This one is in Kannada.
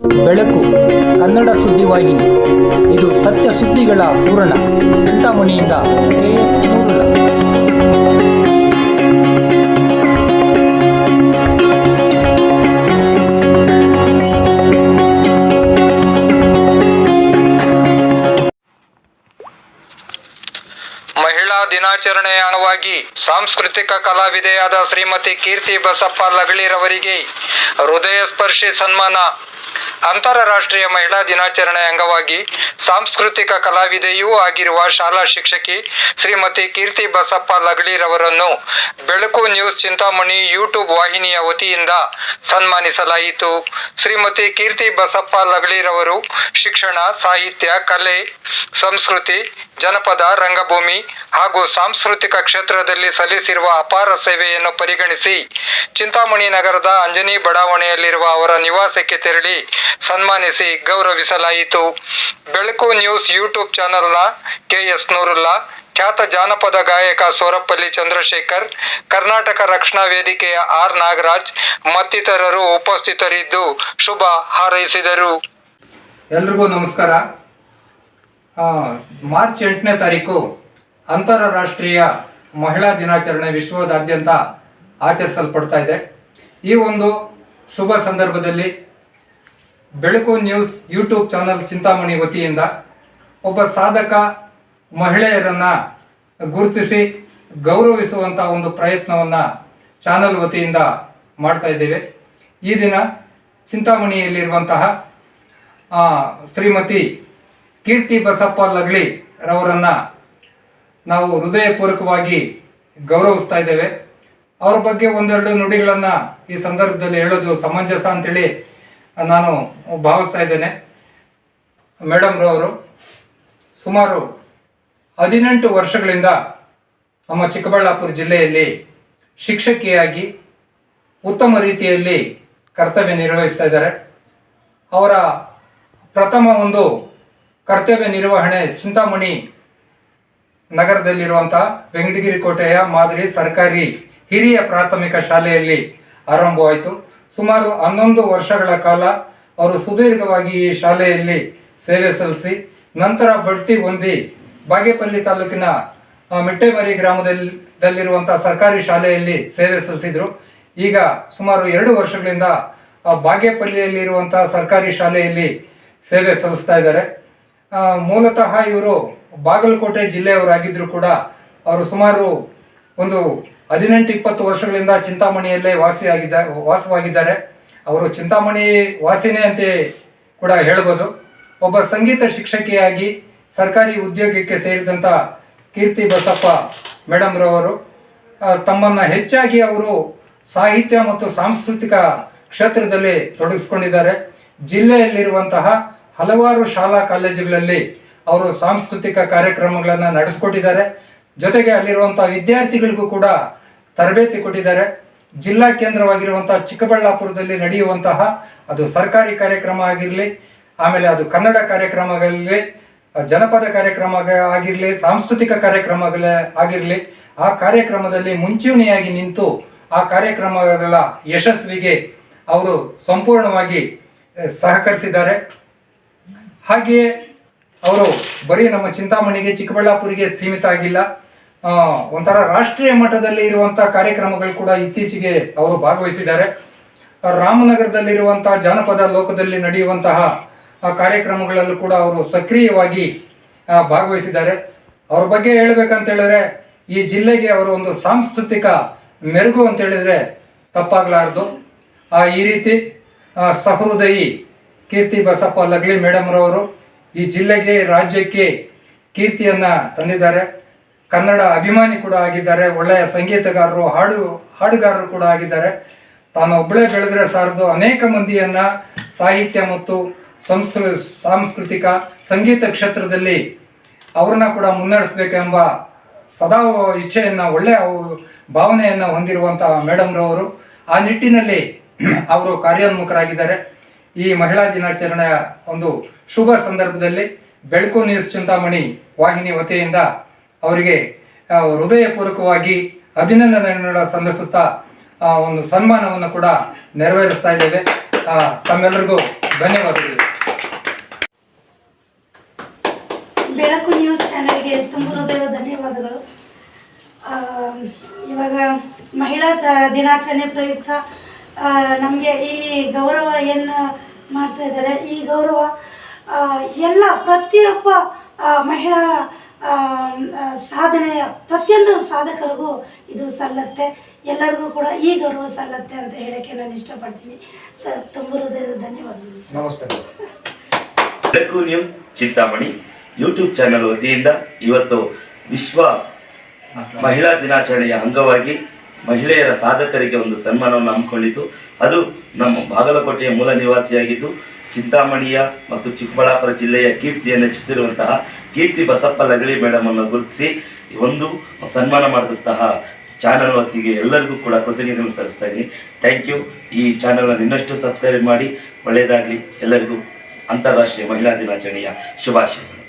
ಬೆಳಕು ಕನ್ನಡ ಸುದ್ದಿವಾಹಿನಿ. ಇದು ಸತ್ಯ ಸುದ್ದಿಗಳ ಪೂರಣ ಚಿಂತಾಮಣಿಯಿಂದ ಕೆಎಸ್ ಮೂರುಲ ಮಹಿಳಾ ದಿನಾಚರಣೆಯ ಅಂಗವಾಗಿ ಸಾಂಸ್ಕೃತಿಕ ಕಲಾವಿದೆಯಾದ ಶ್ರೀಮತಿ ಕೀರ್ತಿ ಬಸಪ್ಪ ಲಗಳಿರವರಿಗೆ ಹೃದಯ ಸ್ಪರ್ಶಿ ಸನ್ಮಾನ. ಅಂತಾರಾಷ್ಟ್ರೀಯ ಮಹಿಳಾ ದಿನಾಚರಣೆ ಅಂಗವಾಗಿ ಸಾಂಸ್ಕೃತಿಕ ಕಲಾವಿದೆಯೂ ಆಗಿರುವ ಶಾಲಾ ಶಿಕ್ಷಕಿ ಶ್ರೀಮತಿ ಕೀರ್ತಿ ಬಸಪ್ಪ ಲಗಳಿರವರನ್ನು ಬೆಳಕು ನ್ಯೂಸ್ ಚಿಂತಾಮಣಿ ಯೂಟ್ಯೂಬ್ ವಾಹಿನಿಯ ವತಿಯಿಂದ ಸನ್ಮಾನಿಸಲಾಯಿತು. ಶ್ರೀಮತಿ ಕೀರ್ತಿ ಬಸಪ್ಪ ಲಗಳಿರವರು ಶಿಕ್ಷಣ, ಸಾಹಿತ್ಯ, ಕಲೆ, ಸಂಸ್ಕೃತಿ ಜನಪದ, ರಂಗಭೂಮಿ ಹಾಗೂ ಸಾಂಸ್ಕೃತಿಕ ಕ್ಷೇತ್ರದಲ್ಲಿ ಸಲ್ಲಿಸಿರುವ ಅಪಾರ ಸೇವೆಯನ್ನು ಪರಿಗಣಿಸಿ ಚಿಂತಾಮಣಿ ನಗರದ ಅಂಜನಿ ಬಡಾವಣೆಯಲ್ಲಿರುವ ಅವರ ನಿವಾಸಕ್ಕೆ ತೆರಳಿ ಸನ್ಮಾನಿಸಿ ಗೌರವಿಸಲಾಯಿತು. ಬೆಳಕು ನ್ಯೂಸ್ ಯೂಟ್ಯೂಬ್ ಚಾನೆಲ್ನ ಕೆ ಎಸ್ ನೂರುಲ್ಲಾ, ಖ್ಯಾತ ಜಾನಪದ ಗಾಯಕ ಸೋರಪ್ಪಲ್ಲಿ ಚಂದ್ರಶೇಖರ್, ಕರ್ನಾಟಕ ರಕ್ಷಣಾ ವೇದಿಕೆಯ ಆರ್ ನಾಗರಾಜ್ ಮತ್ತಿತರರು ಉಪಸ್ಥಿತರಿದ್ದು ಶುಭ ಹಾರೈಸಿದರು. ಎಲ್ರಿಗೂ ನಮಸ್ಕಾರ. ಮಾರ್ಚ್ ಎಂಟನೇ ತಾರೀಕು ಅಂತಾರಾಷ್ಟ್ರೀಯ ಮಹಿಳಾ ದಿನಾಚರಣೆ ವಿಶ್ವದಾದ್ಯಂತ ಆಚರಿಸಲ್ಪಡ್ತಾ ಇದೆ. ಈ ಒಂದು ಶುಭ ಸಂದರ್ಭದಲ್ಲಿ ಬೆಳಕು ನ್ಯೂಸ್ ಯೂಟ್ಯೂಬ್ ಚಾನಲ್ ಚಿಂತಾಮಣಿ ವತಿಯಿಂದ ಒಬ್ಬ ಸಾಧಕ ಮಹಿಳೆಯರನ್ನು ಗುರುತಿಸಿ ಗೌರವಿಸುವಂಥ ಒಂದು ಪ್ರಯತ್ನವನ್ನು ಚಾನಲ್ ವತಿಯಿಂದ ಮಾಡ್ತಾ ಇದ್ದೇವೆ. ಈ ದಿನ ಚಿಂತಾಮಣಿಯಲ್ಲಿರುವಂತಹ ಶ್ರೀಮತಿ ಕೀರ್ತಿ ಬಸಪ್ಪ ಲಗ್ಳಿ ರವರನ್ನು ನಾವು ಹೃದಯಪೂರ್ವಕವಾಗಿ ಗೌರವಿಸ್ತಾ ಇದ್ದೇವೆ. ಅವ್ರ ಬಗ್ಗೆ ಒಂದೆರಡು ನುಡಿಗಳನ್ನು ಈ ಸಂದರ್ಭದಲ್ಲಿ ಹೇಳೋದು ಸಮಂಜಸ ಅಂತೇಳಿ ನಾನು ಭಾವಿಸ್ತಾ ಇದ್ದೇನೆ. ಮೇಡಮ್ ರವರು ಸುಮಾರು ಹದಿನೆಂಟು ವರ್ಷಗಳಿಂದ ನಮ್ಮ ಚಿಕ್ಕಬಳ್ಳಾಪುರ ಜಿಲ್ಲೆಯಲ್ಲಿ ಶಿಕ್ಷಕಿಯಾಗಿ ಉತ್ತಮ ರೀತಿಯಲ್ಲಿ ಕರ್ತವ್ಯ ನಿರ್ವಹಿಸ್ತಾ ಇದ್ದಾರೆ. ಅವರ ಪ್ರಥಮ ಒಂದು ಕರ್ತವ್ಯ ನಿರ್ವಹಣೆ ಚಿಂತಾಮಣಿ ನಗರದಲ್ಲಿರುವಂತಹ ವೆಂಕಟಗಿರಿ ಕೋಟೆಯ ಮಾದರಿ ಸರ್ಕಾರಿ ಹಿರಿಯ ಪ್ರಾಥಮಿಕ ಶಾಲೆಯಲ್ಲಿ ಆರಂಭವಾಯಿತು. ಸುಮಾರು ಹನ್ನೊಂದು ವರ್ಷಗಳ ಕಾಲ ಅವರು ಸುದೀರ್ಘವಾಗಿ ಈ ಶಾಲೆಯಲ್ಲಿ ಸೇವೆ ಸಲ್ಲಿಸಿ, ನಂತರ ಬಡ್ತಿ ಹೊಂದಿ ಬಾಗೇಪಲ್ಲಿ ತಾಲೂಕಿನ ಮಿಟ್ಟೆಮರಿ ಗ್ರಾಮದಲ್ಲಿ ಸರ್ಕಾರಿ ಶಾಲೆಯಲ್ಲಿ ಸೇವೆ ಸಲ್ಲಿಸಿದ್ರು. ಈಗ ಸುಮಾರು ಎರಡು ವರ್ಷಗಳಿಂದ ಬಾಗೇಪಲ್ಲಿಯಲ್ಲಿರುವಂಥ ಸರ್ಕಾರಿ ಶಾಲೆಯಲ್ಲಿ ಸೇವೆ ಸಲ್ಲಿಸ್ತಾ ಇದ್ದಾರೆ. ಮೂಲತಃ ಇವರು ಬಾಗಲಕೋಟೆ ಜಿಲ್ಲೆಯವರಾಗಿದ್ದರೂ ಕೂಡ ಅವರು ಸುಮಾರು ಒಂದು ಹದಿನೆಂಟು ಇಪ್ಪತ್ತು ವರ್ಷಗಳಿಂದ ಚಿಂತಾಮಣಿಯಲ್ಲೇ ವಾಸಿಯಾಗಿದ್ದ, ವಾಸವಾಗಿದ್ದಾರೆ. ಅವರು ಚಿಂತಾಮಣಿ ವಾಸಿನೇ ಅಂತ ಕೂಡ ಹೇಳ್ಬೋದು. ಒಬ್ಬ ಸಂಗೀತ ಶಿಕ್ಷಕಿಯಾಗಿ ಸರ್ಕಾರಿ ಉದ್ಯೋಗಕ್ಕೆ ಸೇರಿದಂಥ ಕೀರ್ತಿ ಬಸಪ್ಪ ಮೇಡಮ್ರವರು ರವರು ತಮ್ಮನ್ನ ಹೆಚ್ಚಾಗಿ ಅವರು ಸಾಹಿತ್ಯ ಮತ್ತು ಸಾಂಸ್ಕೃತಿಕ ಕ್ಷೇತ್ರದಲ್ಲಿ ತೊಡಗಿಸ್ಕೊಂಡಿದ್ದಾರೆ. ಜಿಲ್ಲೆಯಲ್ಲಿರುವಂತಹ ಹಲವಾರು ಶಾಲಾ ಕಾಲೇಜುಗಳಲ್ಲಿ ಅವರು ಸಾಂಸ್ಕೃತಿಕ ಕಾರ್ಯಕ್ರಮಗಳನ್ನು ನಡೆಸಿಕೊಟ್ಟಿದ್ದಾರೆ. ಜೊತೆಗೆ ಅಲ್ಲಿರುವಂಥ ವಿದ್ಯಾರ್ಥಿಗಳಿಗೂ ಕೂಡ ತರಬೇತಿ ಕೊಟ್ಟಿದ್ದಾರೆ. ಜಿಲ್ಲಾ ಕೇಂದ್ರವಾಗಿರುವಂತಹ ಚಿಕ್ಕಬಳ್ಳಾಪುರದಲ್ಲಿ ನಡೆಯುವಂತಹ ಅದು ಸರ್ಕಾರಿ ಕಾರ್ಯಕ್ರಮ ಆಗಿರಲಿ, ಆಮೇಲೆ ಅದು ಕನ್ನಡ ಕಾರ್ಯಕ್ರಮ ಜನಪದ ಕಾರ್ಯಕ್ರಮ ಆಗಿರಲಿ, ಸಾಂಸ್ಕೃತಿಕ ಕಾರ್ಯಕ್ರಮ ಆಗಿರಲಿ, ಆ ಕಾರ್ಯಕ್ರಮದಲ್ಲಿ ಮುಂಚೂಣಿಯಾಗಿ ನಿಂತು ಆ ಕಾರ್ಯಕ್ರಮಗಳ ಯಶಸ್ವಿಗೆ ಅವರು ಸಂಪೂರ್ಣವಾಗಿ ಸಹಕರಿಸಿದ್ದಾರೆ. ಹಾಗೆಯೇ ಅವರು ಬರೀ ನಮ್ಮ ಚಿಂತಾಮಣಿಗೆ ಚಿಕ್ಕಬಳ್ಳಾಪುರಿಗೆ ಸೀಮಿತ ಆಗಿಲ್ಲ. ಒಂಥರ ರಾಷ್ಟ್ರೀಯ ಮಟ್ಟದಲ್ಲಿ ಇರುವಂಥ ಕಾರ್ಯಕ್ರಮಗಳು ಕೂಡ ಇತ್ತೀಚೆಗೆ ಅವರು ಭಾಗವಹಿಸಿದ್ದಾರೆ. ರಾಮನಗರದಲ್ಲಿರುವಂಥ ಜಾನಪದ ಲೋಕದಲ್ಲಿ ನಡೆಯುವಂತಹ ಕಾರ್ಯಕ್ರಮಗಳಲ್ಲೂ ಕೂಡ ಅವರು ಸಕ್ರಿಯವಾಗಿ ಭಾಗವಹಿಸಿದ್ದಾರೆ. ಅವ್ರ ಬಗ್ಗೆ ಹೇಳ್ಬೇಕಂತ ಹೇಳಿದ್ರೆ, ಈ ಜಿಲ್ಲೆಗೆ ಅವರು ಒಂದು ಸಾಂಸ್ಕೃತಿಕ ಮೆರುಗು ಅಂತ ಹೇಳಿದ್ರೆ ತಪ್ಪಾಗಲಾರದು. ಈ ರೀತಿ ಸಹೃದಯಿ ಕೀರ್ತಿ ಬಸಪ್ಪ ಲಗ್ಲಿ ಮೇಡಮ್ರವರು ಈ ಜಿಲ್ಲೆಗೆ, ರಾಜ್ಯಕ್ಕೆ ಕೀರ್ತಿಯನ್ನ ತಂದಿದ್ದಾರೆ. ಕನ್ನಡ ಅಭಿಮಾನಿ ಕೂಡ ಆಗಿದ್ದಾರೆ. ಒಳ್ಳೆಯ ಸಂಗೀತಗಾರರು, ಹಾಡು, ಹಾಡುಗಾರರು ಕೂಡ ಆಗಿದ್ದಾರೆ. ತಾನು ಒಬ್ಬಳೇ ಬೆಳೆದ್ರೆ ಸಾರದು ಅನೇಕ ಮಂದಿಯನ್ನ ಸಾಹಿತ್ಯ ಮತ್ತು ಸಂಸ್ಕೃ, ಸಾಂಸ್ಕೃತಿಕ ಸಂಗೀತ ಕ್ಷೇತ್ರದಲ್ಲಿ ಅವ್ರನ್ನ ಕೂಡ ಮುನ್ನಡೆಸಬೇಕೆಂಬ ಸದಾ ಇಚ್ಛೆಯನ್ನು, ಒಳ್ಳೆಯ ಭಾವನೆಯನ್ನು ಹೊಂದಿರುವಂಥ ಮೇಡಮ್ರವರು ಆ ನಿಟ್ಟಿನಲ್ಲಿ ಅವರು ಕಾರ್ಯೋನ್ಮುಖರಾಗಿದ್ದಾರೆ. ಈ ಮಹಿಳಾ ದಿನಾಚರಣೆಯ ಒಂದು ಶುಭ ಸಂದರ್ಭದಲ್ಲಿ ಬೆಳಕು ನ್ಯೂಸ್ ಚಿಂತಾಮಣಿ ವಾಹಿನಿ ವತಿಯಿಂದ ಅವರಿಗೆ ಹೃದಯಪೂರ್ವಕವಾಗಿ ಅಭಿನಂದನೆಗಳ ಸಲ್ಲಿಸುತ್ತಾ ಒಂದು ಸನ್ಮಾನವನ್ನು ಕೂಡ ನೆರವೇರಿಸ್ತಾ ಇದ್ದೇವೆ. ತಮ್ಮೆಲ್ಲರಿಗೂ ಧನ್ಯವಾದಗಳು. ಬೆಳಕು ನ್ಯೂಸ್ ಚಾನೆಲ್ಗೆ ತುಂಬ ಹೃದಯದ ಧನ್ಯವಾದಗಳು. ಇವಾಗ ಮಹಿಳಾ ದಿನಾಚರಣೆ ಪ್ರಯುಕ್ತ ನಮಗೆ ಈ ಗೌರವ ಏನು ಮಾಡ್ತಾ ಇದ್ದಾರೆ ಈ ಗೌರವ ಎಲ್ಲ ಪ್ರತಿಯೊಬ್ಬ ಮಹಿಳಾ ಸಾಧನೆಯ ಪ್ರತಿಯೊಂದು ಸಾಧಕರಿಗೂ ಇದು ಸಲ್ಲತ್ತೆ. ಎಲ್ಲರಿಗೂ ಕೂಡ ಈ ಗೌರವ ಸಲ್ಲತ್ತೆ ಅಂತ ಹೇಳೋಕ್ಕೆ ನಾನು ಇಷ್ಟಪಡ್ತೀನಿ. ಸರ್ ತುಂಬ ಹೃದಯದ ಧನ್ಯವಾದಗಳು ಬೆಳಕು ನ್ಯೂಸ್ ಚಿಂತಾಮಣಿ. ಯೂಟ್ಯೂಬ್ ಚಾನೆಲ್ ವತಿಯಿಂದ ಇವತ್ತು ವಿಶ್ವ ಮಹಿಳಾ ದಿನಾಚರಣೆಯ ಅಂಗವಾಗಿ ಮಹಿಳೆಯರ ಸಾಧಕರಿಗೆ ಒಂದು ಸನ್ಮಾನವನ್ನು ಹಮ್ಮಿಕೊಂಡಿದ್ದು, ಅದು ನಮ್ಮ ಬಾಗಲಕೋಟೆಯ ಮೂಲ ನಿವಾಸಿಯಾಗಿದ್ದು, ಚಿಂತಾಮಣಿಯ ಮತ್ತು ಚಿಕ್ಕಬಳ್ಳಾಪುರ ಜಿಲ್ಲೆಯ ಕೀರ್ತಿಯನ್ನು ಹೆಚ್ಚಿಸಿರುವಂತಹ ಕೀರ್ತಿ ಬಸಪ್ಪ ಲಗಳಿ ಮೇಡಮ್ ಅನ್ನು ಗುರುತಿಸಿ ಒಂದು ಸನ್ಮಾನ ಮಾಡಿದಂತಹ ಚಾನಲ್ ವತಿಗೆ ಎಲ್ಲರಿಗೂ ಕೂಡ ಕೃತಜ್ಞತೆಗಳನ್ನು ಸಲ್ಲಿಸ್ತಾ ಇದ್ದೀನಿ. ಥ್ಯಾಂಕ್ ಯು ಈ ಚಾನಲ್ನ ಇನ್ನಷ್ಟು ಸಬ್ಸ್ಕ್ರೈಬ್ ಮಾಡಿ, ಒಳ್ಳೆಯದಾಗಲಿ. ಎಲ್ಲರಿಗೂ ಅಂತಾರಾಷ್ಟ್ರೀಯ ಮಹಿಳಾ ದಿನಾಚರಣೆಯ ಶುಭಾಶಯಗಳು.